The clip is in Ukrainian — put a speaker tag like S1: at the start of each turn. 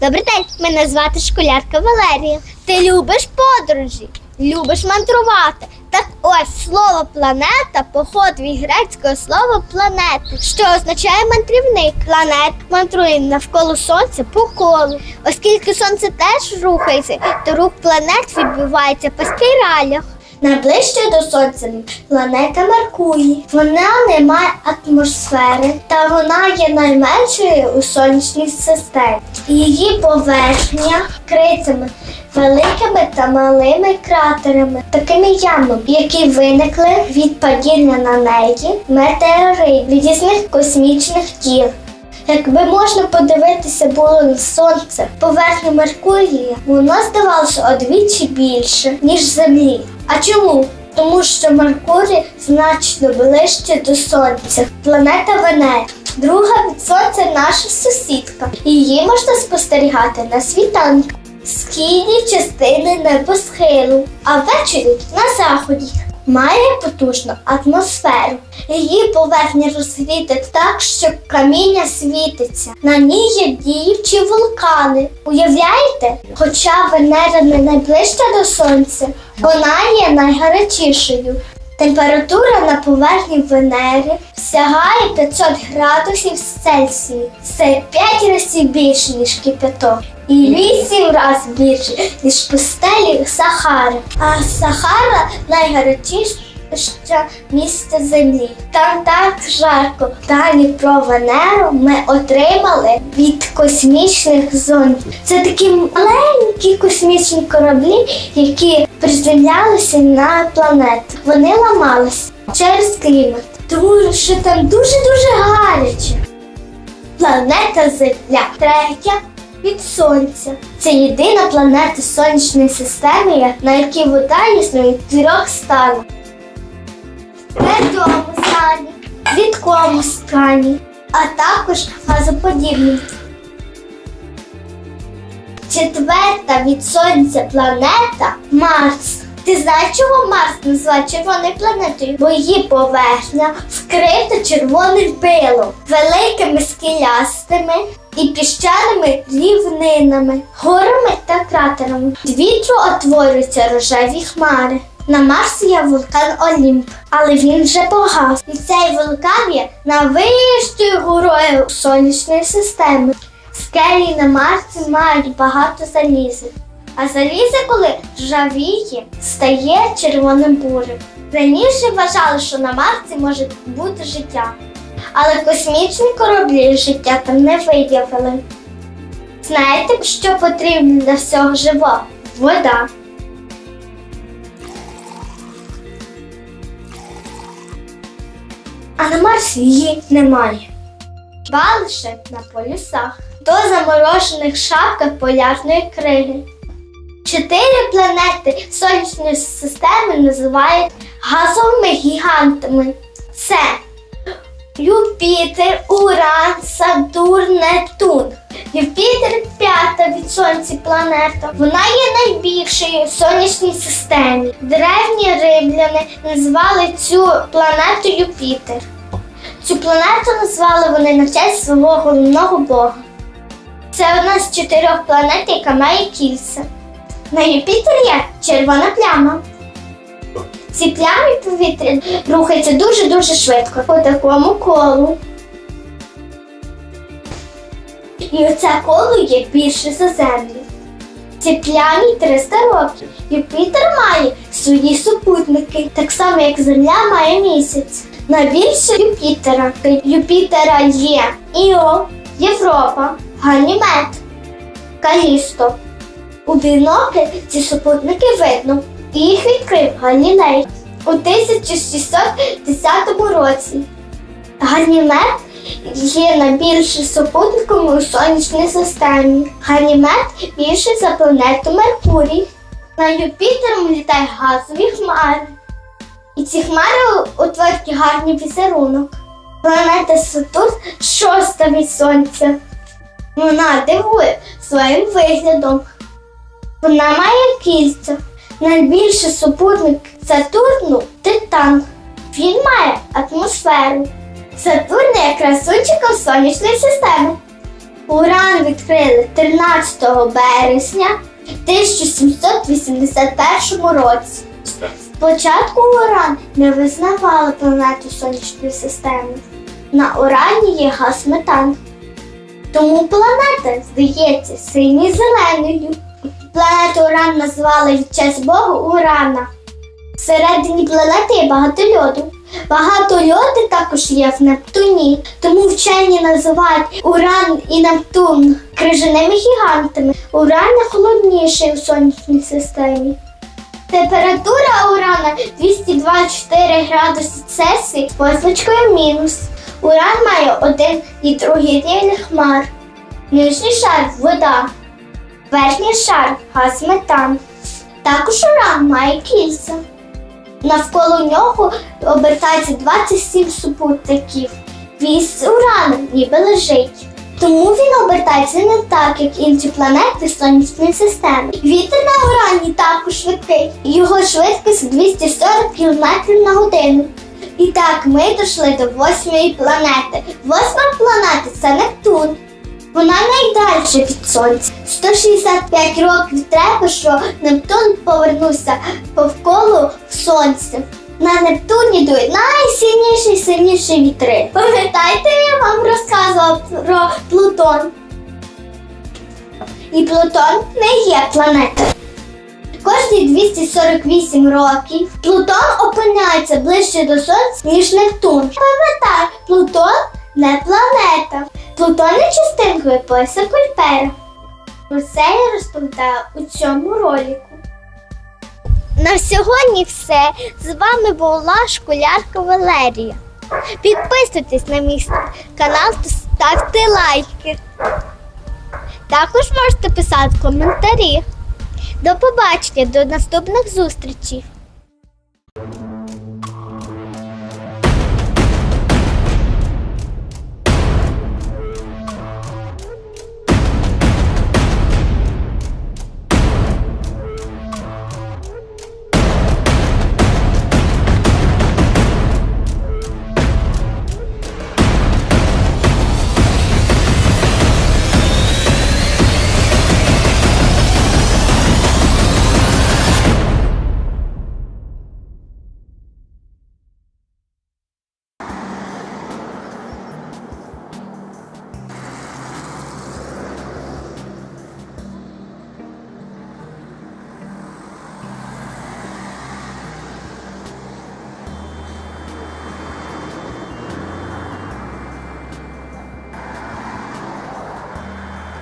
S1: Добрий день, мене звати школярка Валерія. Ти любиш подорожі, любиш мандрувати. Так ось слово планета походить від грецького слова планети, що означає мандрівник. Планет мандрує навколо сонця по колу. Оскільки сонце теж рухається, то рух планет відбувається по спіралях. Найближче до сонця планета Меркурій. Вона не має атмосфери, та вона є найменшою у сонячній системі. Її поверхня вкритими великими та малими кратерами, такими ямами, які виникли від падіння на неї метеорит різних космічних тіл. Якби можна подивитися було на сонце, поверхню Меркурія, воно здавалося удвічі більше, ніж Землі. А чому? Тому що Меркурій значно ближче до Сонця. Планета Венера. Друга від Сонця наша сусідка. Її можна спостерігати на світанку, східній частини небосхилу, а ввечері на заході. Має потужну атмосферу. Її поверхня розсвітить так, що каміння світиться. На ній є діючі вулкани. Уявляєте? Хоча Венера не найближча до Сонця, вона є найгарячішою. Температура на поверхні Венери сягає 500 градусів Цельсію. Це 5 разів більше, ніж кипяток. І 8 разів більше, ніж пустелі Сахари. А Сахара найгарячіше місце землі. Там так жарко. Дані про Венеру ми отримали від космічних зонд. Це такі маленькі космічні кораблі, які приземлялися на планету. Вони ламалися через клімат, тому що там дуже-дуже гаряче. Планета Земля третя від Сонця. Це єдина планета сонячної системи, на якій вода існує в трьох станах. Твердому стані, рідкому стані, а також газоподібному. Четверта від сонця планета Марс. Ти знаєш, чого Марс називають червоною планетою? Бо її поверхня вкрита червоним пилом, великими скелястими і піщаними рівнинами, горами та кратерами. З вітру утворюються рожеві хмари. На Марсі є вулкан Олімп, але він вже погас. І цей вулкан є найвищою горою сонячної системи. Скелі на Марсі мають багато заліза. А залізо, коли ржавіє, стає червоним бурем. Раніше вважали, що на Марсі може бути життя, але космічні кораблі життя там не виявили. Знаєте, що потрібно для всього живого? Вода. А на Марсі її немає. Хіба лише на полюсах, до заморожених шапках полярної криги. Чотири планети сонячної системи називають газовими гігантами. Це Юпітер, Уран, Сатурн, Нептун. Юпітер п'ята від сонця планета. Вона є найбільшою в сонячній системі. Древні римляни назвали цю планету Юпітер. Цю планету назвали вони на честь свого головного бога. Це одна з чотирьох планет, яка має кільця. На Юпітері є червона пляма. Ці плями в повітрі рухаються дуже-дуже швидко по такому колу. І оце коло є більше за землю. Ці плямі 300 років. Юпітер має свої супутники, так само як Земля має місяць. Найбільше Юпітера. Юпітера є Іо, Європа, Ганімед, Калісто. У бінокль ці супутники видно. І їх відкрив Галілей у 1610 році. Ганімед є найбільшим супутником у сонячній системі. Ганімед більший за планету Меркурій. На Юпітер літають газові хмари. І ці хмари утворюють гарний візерунок. Планета Сатурн шоста від сонця. Вона дивує своїм виглядом. Вона має кільця. Найбільший супутник Сатурну Титан. Він має атмосферу. Сатурн є красунчиком сонячної системи. Уран відкрили 13 березня 1781 році. Спочатку Уран не визнавали планету Сонячної системи. На Урані є газ метан. Тому планета здається синьо зеленою. Планету Уран назвали від честь Бога Урана. Всередині планети є багато льоду. Багато льоду також є в Нептуні, тому вчені називають Уран і Нептун крижаними гігантами. Уран найхолодніший у сонячній системі. Температура урана 224 градуси Цельсії з позначкою мінус. Уран має один і другий рівень хмар. Нижній шар вода, верхній шар газ метан. Також уран має кільця. Навколо нього обертається 27 супутників. Вісь урану ніби лежить. Тому він обертається не так, як інші планети Сонячної системи. Вітер на урані також швидкий. Його швидкість 240 км на годину. І так ми дійшли до восьмої планети. Восьма планета це Нептун. Вона найдальша від Сонця. 165 років треба, що Нептун повернувся повколу Сонця. На Нептуні дують найсильніші сильніші вітри. Пам'ятаєте, я вам розказувала про Плутон? І Плутон не є планета. Кожні 248 років Плутон опиняється ближче до Сонця, ніж Нептун. Пам'ятай, Плутон не планета. Плутон є частинкою пояса Кульпера. Про це я розповідаю у цьому ролику. На сьогодні все. З вами була школярка Валерія. Підписуйтесь на мій канал та ставте лайки. Також можете писати коментарі. До побачення, до наступних зустрічей!